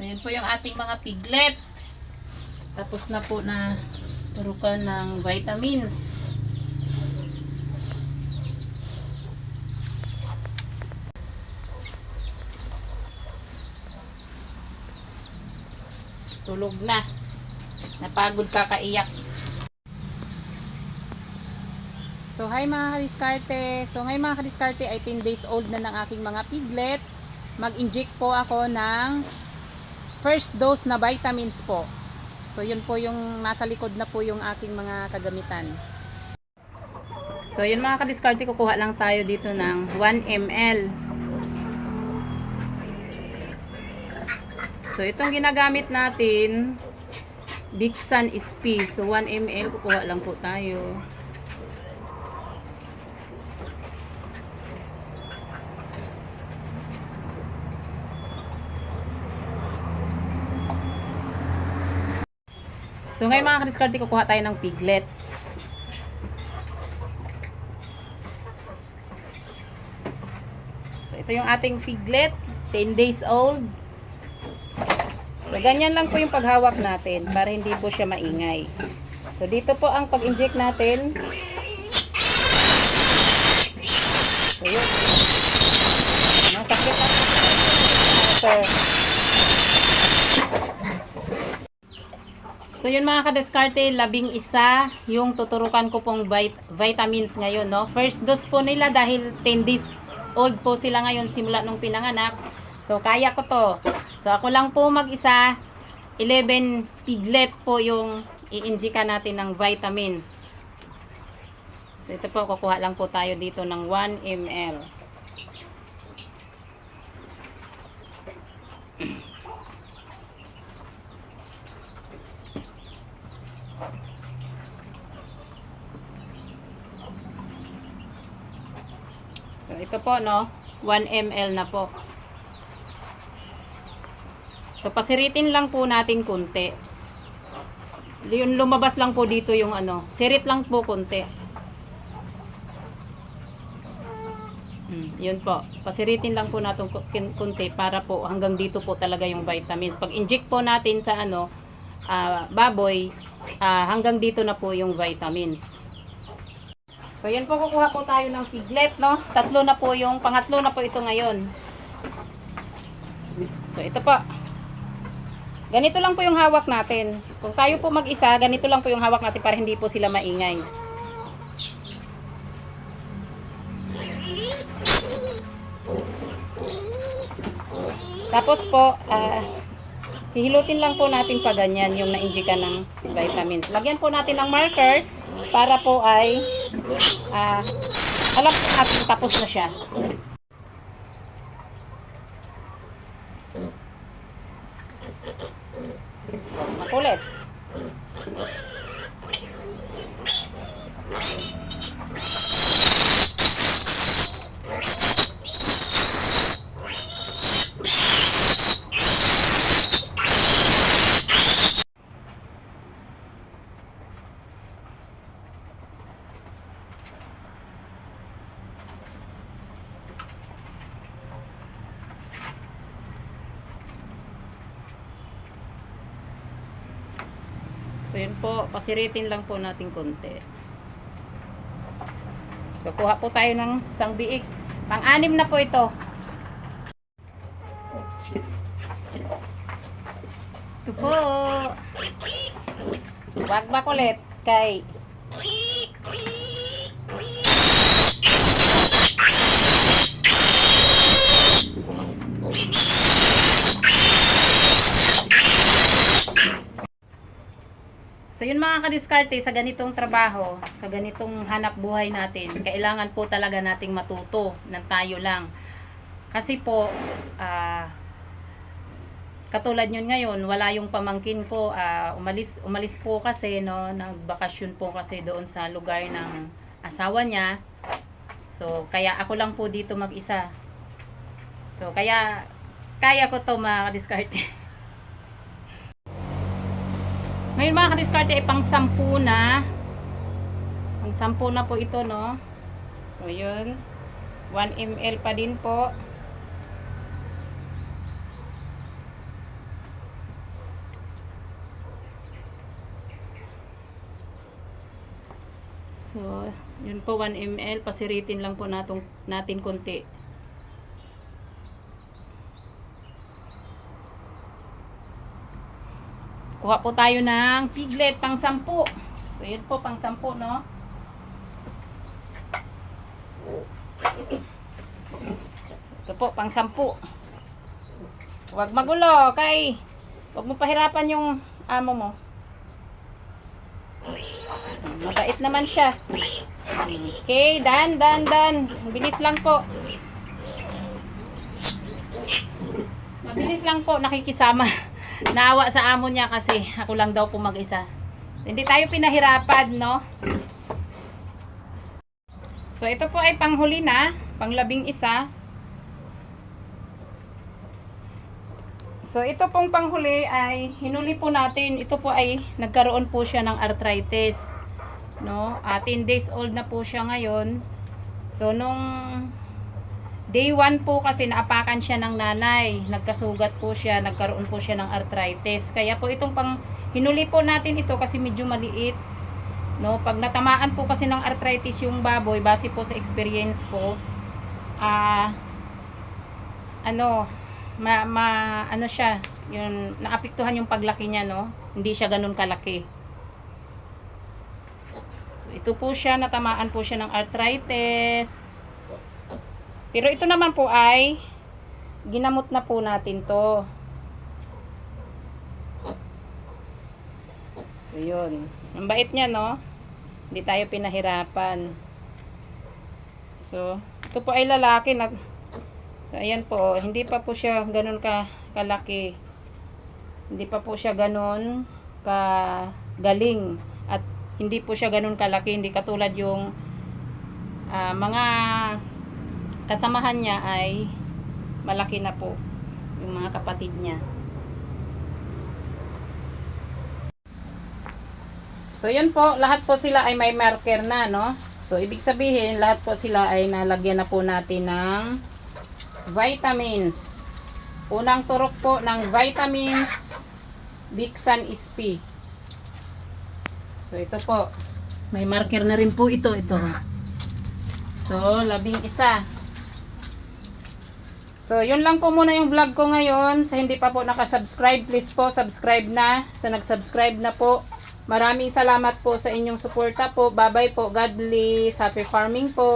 So, po yung ating mga piglet. Tapos na po na turukan ng vitamins. Tulog na. Napagod ka kaiyak. So, hi mga kadiskarte. So, ngayon mga kadiskarte ay 10 days old na ng aking mga piglet. Mag-inject po ako ng first dose na vitamins po. So, yun po yung nasa likod na po yung aking mga kagamitan. So, yun mga kadiskarte, kukuha lang tayo dito ng 1 ml. So, itong ginagamit natin, Dixon SP. So, 1 ml, kukuha lang po tayo. So ngayon mga kadiskarte, kukuha tayo ng piglet. So ito yung ating piglet, 10 days old. So ganyan lang po yung paghawak natin para hindi po siya maingay. So dito po ang pag-inject natin. So yun. Ano, sakit na. Sir. So yun mga kadiskarte, labing isa yung tuturukan ko pong vit- vitamins ngayon. No? First dose po nila dahil 10 days old po sila ngayon simula nung pinanganak. So kaya ko to. So ako lang po mag-isa, 11 piglet po yung i-injika natin ng vitamins. So ito po, kukuha lang po tayo dito ng 1 ml. Ito po no, 1 ml na po. So pasiritin lang po natin kunti. Yung lumabas lang po dito yung ano, sirit lang po kunti. Mm, yun po. Pasiritin lang po natin kunti para po hanggang dito po talaga yung vitamins. Pag inject po natin sa ano, ah, baboy, ah, hanggang dito na po yung vitamins. So, yan po kukuha po tayo ng piglet, no? Tatlo na po yung, pangatlo na po ito ngayon. So, ito po. Ganito lang po yung hawak natin. Kung tayo po mag-isa, ganito lang po yung hawak natin para hindi po sila maingay. Tapos po, ah, hihilutin lang po natin pa ganyan yung na-injika ng vitamins. Lagyan po natin ng marker para po ay ah, alam natin tapos na siya. Makulit. So yun po, pasiritin lang po natin konti. So kuha po tayo ng isang biik. Pang-anim na po ito. Ito po. Wag ba kulit kay So yun mga kadiskarte, sa ganitong trabaho, sa ganitong hanap buhay natin, kailangan po talaga nating matuto ng tayo lang. Kasi po, ah, katulad yun ngayon, wala yung pamangkin ko, ah, umalis, umalis po kasi, no, nagbakasyon po kasi doon sa lugar ng asawa niya. So, kaya ako lang po dito mag-isa. So, kaya, kaya ko to mga kadiskarte. Ngayon mga kadiskarte eh, ay pang sampu na. Pang sampu na po ito no. So yun. 1 ml pa din po. So, yun po 1 ml. Pasiritin lang po natong, natin konti. Kuha po tayo ng piglet pang sampu. So, yun po pang sampu, no? Ito po, pang sampu. Huwag magulo, kay huwag mo pahirapan yung amo mo. Mabait naman siya. Okay, dan, dan, dan. Bilis lang po. Mabilis lang po nakikisama. Naawa sa amo niya kasi ako lang daw po mag-isa. Hindi tayo pinahirapan, no? So, ito po ay panghuli na, panglabing isa. So, ito pong panghuli ay hinuli po natin. Ito po ay nagkaroon po siya ng arthritis. No? 10 days old na po siya ngayon. So, nung day 1 po kasi naapakan siya ng nanay. Nagkasugat po siya, nagkaroon po siya ng arthritis. Kaya po itong pang hinuli po natin ito kasi medyo maliit. No, pag natamaan po kasi ng arthritis yung baboy, base po sa experience ko, ah ano, ma, ma ano siya, yung naapektuhan yung paglaki niya, no? Hindi siya ganun kalaki. So, ito po siya, natamaan po siya ng arthritis. Pero ito naman po ay ginamot na po natin to. So, yun. Ang bait niya, no? Hindi tayo pinahirapan. So, ito po ay lalaki. Nag, so, ayan po. Hindi pa po siya ganun ka, kalaki. Hindi pa po siya ganun ka galing. At hindi po siya ganun kalaki. Hindi katulad yung ah, mga kasamahan niya ay malaki na po. Yung mga kapatid niya. So, yun po, lahat po sila ay may marker na, no? So, ibig sabihin, lahat po sila ay nalagyan na po natin ng vitamins. Unang turok po ng vitamins, Bixan SP. So, ito po. May marker na rin po ito, ito. So, labing isa. So, yun lang po muna yung vlog ko ngayon. Sa hindi pa po nakasubscribe, please po, subscribe na. Sa nag-subscribe na po, Maraming salamat po sa inyong suporta po. Bye-bye po. God bless. Happy farming po.